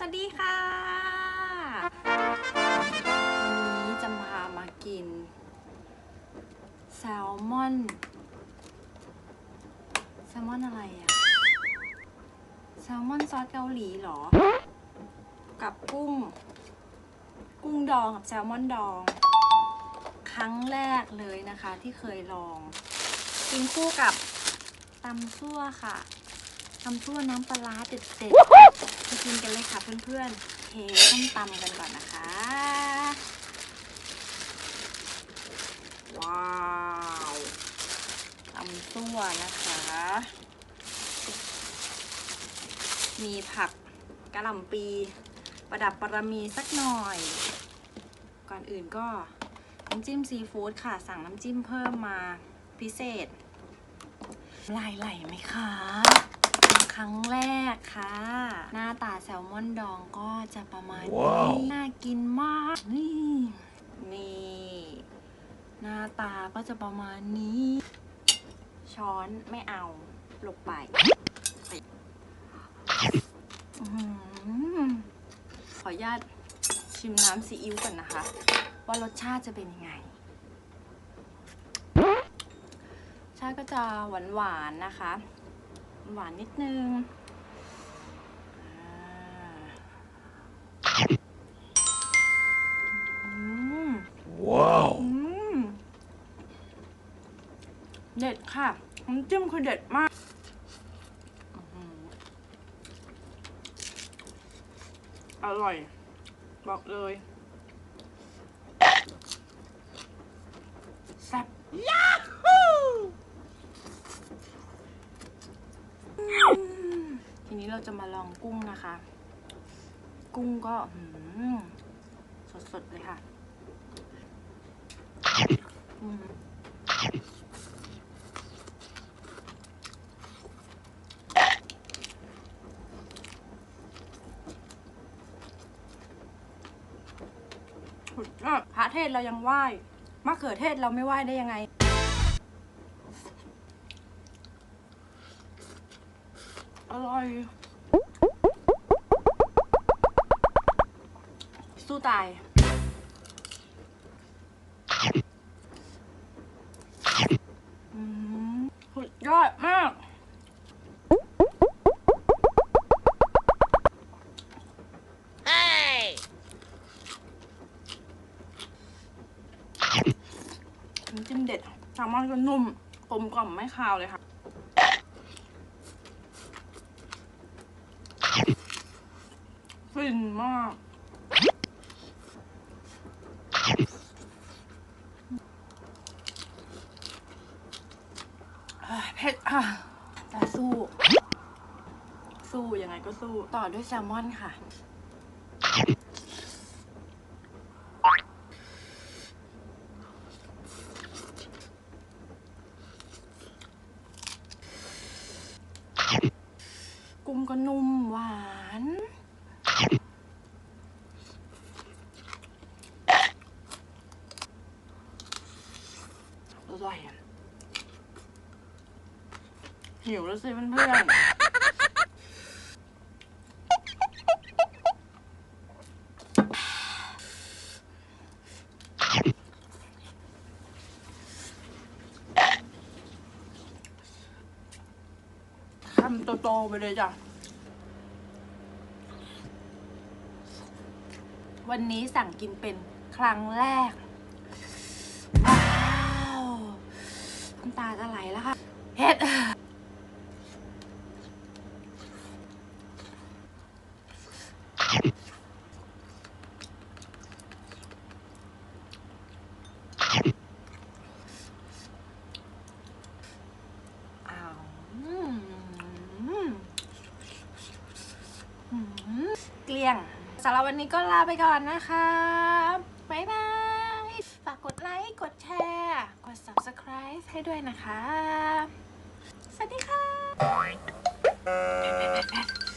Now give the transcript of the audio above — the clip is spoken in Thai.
สวัสดีค่ะ วันนี้จะมามากิน แซลมอน แซลมอนอะไรอะแซลมอนซอสเกาหลีเหรอ กับกุ้ง กุ้งดองกับแซลมอนดอง ครั้งแรกเลยนะคะที่เคยลอง กินคู่กับตำซั่วค่ะำซั่วน้ำปลาเด็ดๆไปกินกันเลยค่ะเพื่อนๆเทส้มตำกันก่อนนะคะ ว้าวตำซั่วนะคะ มีผักกะหล่ำปี ประดับประมีสักหน่อย ก่อนอื่นก็น้ำจิ้มซีฟู้ดค่ะ สั่งน้ำจิ้มเพิ่มมาพิเศษลายไหลไหมคะ ครั้งแรกค่ะ หน้าตาแซลมอนดองก็จะประมาณนี้ว้าวน่ากินมาก นี่ นี่ หน้าตาก็จะประมาณนี้ ช้อนไม่เอาลงไปอื้อหือขออนุญาตชิมน้ำซีอิ๊วก่อนนะคะ ว่ารสชาติจะเป็นยังไง ชาติก็จะหวานหวานๆนะคะ หวานนิดนึงอ่าอืม Wow. อืมเด็ดค่ะน้ำจิ้มคือเด็ดมากอื้อหืออร่อย บอกเลยแซ่บที นี้เราจะมาลองกุ้งนะคะ กุ้งก็อื้อหือสดๆเลยค่ะอืมสุดยอดพระเทศเรายังไหว้มะเขือเทศเราไม่ไหว้ได้ยังไง ร่อย สู้ตาย อืมสุดยอดมาก น้ำจิ้มเด็ดแซลมอนก็นุ่มกลมกล่อมไม่คาวเลยค่ะ ฟินมาก เผ็ดอะแต่สู้ สู้ยังไงก็สู้ ต่อด้วยแซลมอนค่ะ กุ้งก็นุ่มหวาน อ ร่อยอะหิวแล้วสิเพื่อนๆคำโตๆไปเลยจ้ะ วันนี้สั่งกินเป็นครั้งแรก น้ำตาจะไหลแล้วค่ะเผ็ดอ้าวอืมอืมเกลี้ยงสำหรับวันนี้ก็ลาไปก่อนนะคะ บ๊ายบายฝากกดไลค์ กดแชร์ กด subscribe ให้ด้วยนะคะ สวัสดีค่ะ